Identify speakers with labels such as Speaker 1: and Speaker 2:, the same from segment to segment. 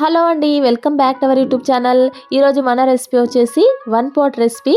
Speaker 1: Hello అండి welcome back to our YouTube channel. ఈరోజు మన రెసిపీ వచ్చేసి one pot recipe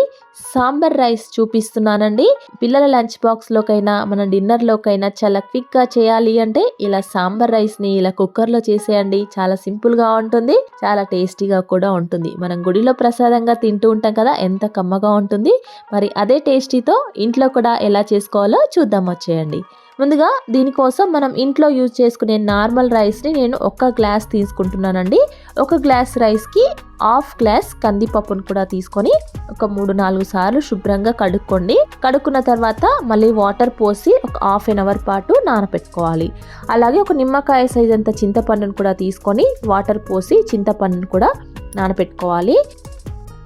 Speaker 1: sambar rice చూపిస్తున్నానండి. పిల్లల లంచ్ బాక్స్లోకైనా మన డిన్నర్లోకైనా చాలా క్విక్గా చేయాలి అంటే ఇలా సాంబార్ రైస్ని ఇలా కుక్కర్లో చేసేయండి. చాలా సింపుల్గా ఉంటుంది చాలా టేస్టీగా కూడా ఉంటుంది. మనం గుడిలో ప్రసాదంగా తింటూ ఉంటాం కదా ఎంత కమ్మగా ఉంటుంది. మరి అదే టేస్టీతో ఇంట్లో కూడా ఎలా చేసుకోవాలో చూద్దాం వచ్చేయండి. ముందుగా దీనికోసం మనం ఇంట్లో యూజ్ చేసుకునే నార్మల్ రైస్ని నేను ఒక గ్లాస్ తీసుకుంటున్నానండి. ఒక గ్లాస్ రైస్కి హాఫ్ గ్లాస్ కందిపప్పును కూడా తీసుకొని ఒక మూడు నాలుగు సార్లు శుభ్రంగా కడుక్కోండి. కడుక్కున్న తర్వాత మళ్ళీ వాటర్ పోసి ఒక హాఫ్ అన్ అవర్ పాటు నానపెట్టుకోవాలి. అలాగే ఒక నిమ్మకాయ సైజ్ అంత చింతపండును కూడా తీసుకొని వాటర్ పోసి చింతపండును కూడా నానపెట్టుకోవాలి.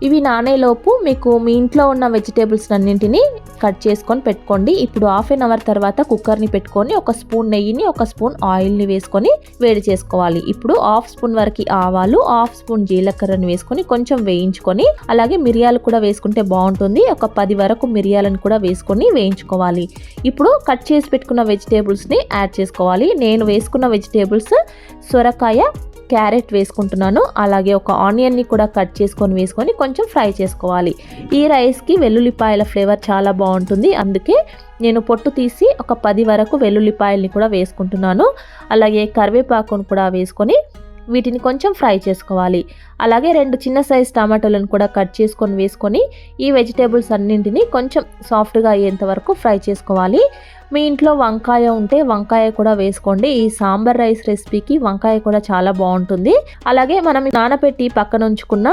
Speaker 1: ఇవి నానేలోపు మీకు మీ ఇంట్లో ఉన్న వెజిటేబుల్స్ అన్నింటినీ కట్ చేసుకొని పెట్టుకోండి. ఇప్పుడు హాఫ్ అన్ అవర్ తర్వాత కుక్కర్ని పెట్టుకొని ఒక స్పూన్ నెయ్యిని ఒక స్పూన్ ఆయిల్ని వేసుకొని వేడి చేసుకోవాలి. ఇప్పుడు హాఫ్ స్పూన్ వరకు ఆవాలు హాఫ్ స్పూన్ జీలకర్రని వేసుకొని కొంచెం వేయించుకొని అలాగే మిరియాలు కూడా వేసుకుంటే బాగుంటుంది. ఒక పది వరకు మిరియాలను కూడా వేసుకొని వేయించుకోవాలి. ఇప్పుడు కట్ చేసి పెట్టుకున్న వెజిటేబుల్స్ని యాడ్ చేసుకోవాలి. నేను వేసుకున్న వెజిటేబుల్స్ సొరకాయ క్యారెట్ వేసుకుంటున్నాను. అలాగే ఒక ఆనియన్ని కూడా కట్ చేసుకొని వేసుకొని కొంచెం ఫ్రై చేసుకోవాలి. ఈ రైస్కి వెల్లుల్లిపాయల ఫ్లేవర్ చాలా బాగుంటుంది. అందుకే నేను పొట్టు తీసి ఒక పది వరకు వెల్లుల్లిపాయల్ని కూడా వేసుకుంటున్నాను. అలాగే కరివేపాకును కూడా వేసుకొని వీటిని కొంచెం ఫ్రై చేసుకోవాలి. అలాగే రెండు చిన్న సైజ్ టమాటోలను కూడా కట్ చేసుకొని వేసుకొని ఈ వెజిటేబుల్స్ అన్నింటినీ కొంచెం సాఫ్ట్గా అయ్యేంత వరకు ఫ్రై చేసుకోవాలి. మీ ఇంట్లో వంకాయ ఉంటే వంకాయ కూడా వేసుకోండి. ఈ సాంబార్ రైస్ రెసిపీకి వంకాయ కూడా చాలా బాగుంటుంది. అలాగే మనం నానబెట్టి పక్కన ఉంచుకున్న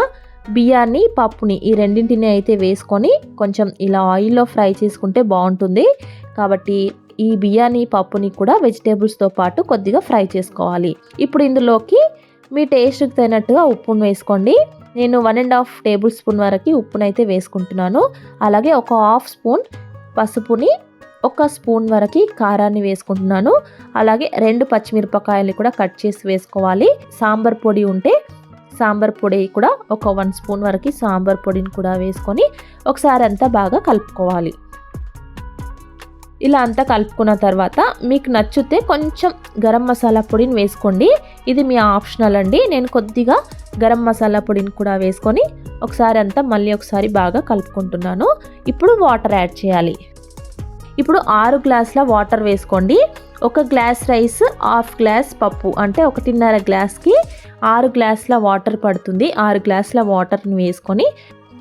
Speaker 1: బియ్యాన్ని పప్పుని ఈ రెండింటిని అయితే వేసుకొని కొంచెం ఇలా ఆయిల్లో ఫ్రై చేసుకుంటే బాగుంటుంది. కాబట్టి ఈ బియ్యాన్ని పప్పుని కూడా వెజిటేబుల్స్తో పాటు కొద్దిగా ఫ్రై చేసుకోవాలి. ఇప్పుడు ఇందులోకి మీ టేస్ట్కి తగినట్టుగా ఉప్పును వేసుకోండి. నేను one and half tablespoon వరకు ఉప్పునైతే వేసుకుంటున్నాను. అలాగే ఒక హాఫ్ స్పూన్ పసుపుని ఒక స్పూన్ వరకు కారాన్ని వేసుకుంటున్నాను. అలాగే రెండు పచ్చిమిరపకాయలు కూడా కట్ చేసి వేసుకోవాలి. సాంబార్ పొడి ఉంటే సాంబార్ పొడి కూడా ఒక వన్ స్పూన్ వరకు సాంబార్ పొడిని కూడా వేసుకొని ఒకసారి అంతా బాగా కలుపుకోవాలి. ఇలా అంతా కలుపుకున్న తర్వాత మీకు నచ్చితే కొంచెం గరం మసాలా పొడిని వేసుకోండి. ఇది మీ ఆప్షనల్ అండి. నేను కొద్దిగా గరం మసాలా పొడిని కూడా వేసుకొని ఒకసారి అంతా మళ్ళీ ఒకసారి బాగా కలుపుకుంటున్నాను. ఇప్పుడు వాటర్ యాడ్ చేయాలి. ఇప్పుడు ఆరు గ్లాసుల వాటర్ వేసుకోండి. ఒక గ్లాస్ రైస్ హాఫ్ గ్లాస్ పప్పు అంటే ఒకటిన్నర గ్లాస్కి ఆరు గ్లాసుల వాటర్ పడుతుంది. ఆరు గ్లాసుల వాటర్ని వేసుకొని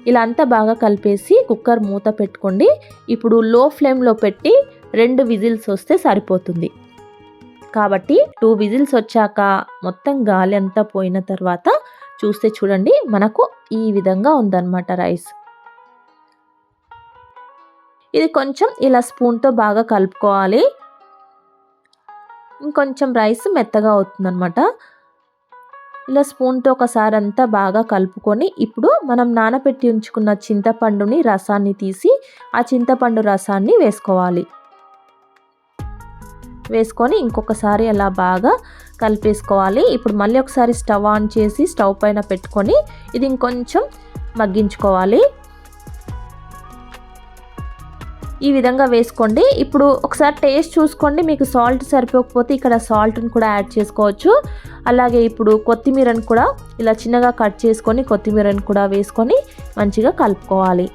Speaker 1: ఇలా అంతా బాగా కలిపేసి కుక్కర్ మూత పెట్టుకోండి. ఇప్పుడు లో ఫ్లేమ్లో పెట్టి రెండు విజిల్స్ వస్తే సరిపోతుంది. కాబట్టి టూ విజిల్స్ వచ్చాక మొత్తం గాలి అంతా పోయిన తర్వాత చూస్తే చూడండి మనకు ఈ విధంగా ఉందన్నమాట రైస్. ఇది కొంచెం ఇలా స్పూన్తో బాగా కలుపుకోవాలి. ఇంకొంచెం రైస్ మెత్తగా అవుతుందన్నమాట. ఇలా స్పూన్తో ఒకసారి అంతా బాగా కలుపుకొని ఇప్పుడు మనం నానబెట్టి ఉంచుకున్న చింతపండుని రసాన్ని తీసి ఆ చింతపండు రసాన్ని వేసుకోవాలి. వేసుకొని ఇంకొకసారి అలా బాగా కలిపేసుకోవాలి. ఇప్పుడు మళ్ళీ ఒకసారి స్టవ్ ఆన్ చేసి స్టవ్ పైన పెట్టుకొని ఇది ఇంకొంచెం మగ్గించుకోవాలి. ఈ విధంగా వేసుకోండి. ఇప్పుడు ఒకసారి టేస్ట్ చూసుకోండి. మీకు సాల్ట్ సరిపోకపోతే ఇక్కడ సాల్ట్ని కూడా యాడ్ చేసుకోవచ్చు. అలాగే ఇప్పుడు కొత్తిమీరని కూడా ఇలా చిన్నగా కట్ చేసుకొని కొత్తిమీరని కూడా వేసుకొని మంచిగా కలుపుకోవాలి.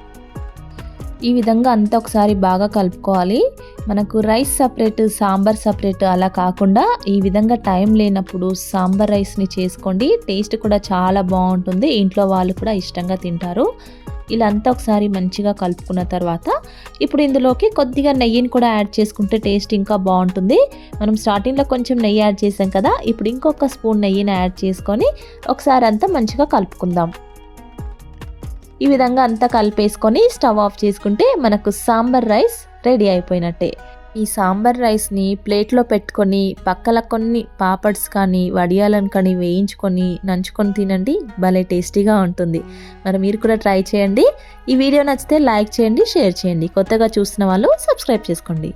Speaker 1: ఈ విధంగా అంతా ఒకసారి బాగా కలుపుకోవాలి. మనకు రైస్ సపరేట్ సాంబార్ సపరేట్ అలా కాకుండా ఈ విధంగా టైం లేనప్పుడు సాంబార్ రైస్ని చేసుకోండి. టేస్ట్ కూడా చాలా బాగుంటుంది. ఇంట్లో వాళ్ళు కూడా ఇష్టంగా తింటారు. ఇలా అంతా ఒకసారి మంచిగా కలుపుకున్న తర్వాత ఇప్పుడు ఇందులోకి కొద్దిగా నెయ్యిని కూడా యాడ్ చేసుకుంటే టేస్ట్ ఇంకా బాగుంటుంది. మనం స్టార్టింగ్లో కొంచెం నెయ్యి యాడ్ చేసాం కదా ఇప్పుడు ఇంకొక స్పూన్ నెయ్యిని యాడ్ చేసుకొని ఒకసారి అంతా మంచిగా కలుపుకుందాం. ఈ విధంగా అంతా కలిపేసుకొని స్టవ్ ఆఫ్ చేసుకుంటే మనకు సాంబార్ రైస్ రెడీ అయిపోయినట్టే. ఈ సాంబార్ రైస్ని ప్లేట్లో పెట్టుకొని పక్కల కొన్ని పాపడ్స్ కానీ వడియాలను కానీ వేయించుకొని నంచుకొని తినండి. భలే టేస్టీగా ఉంటుంది. మరి మీరు కూడా ట్రై చేయండి. ఈ వీడియో నచ్చితే లైక్ చేయండి షేర్ చేయండి. కొత్తగా చూసిన వాళ్ళు సబ్స్క్రైబ్ చేసుకోండి.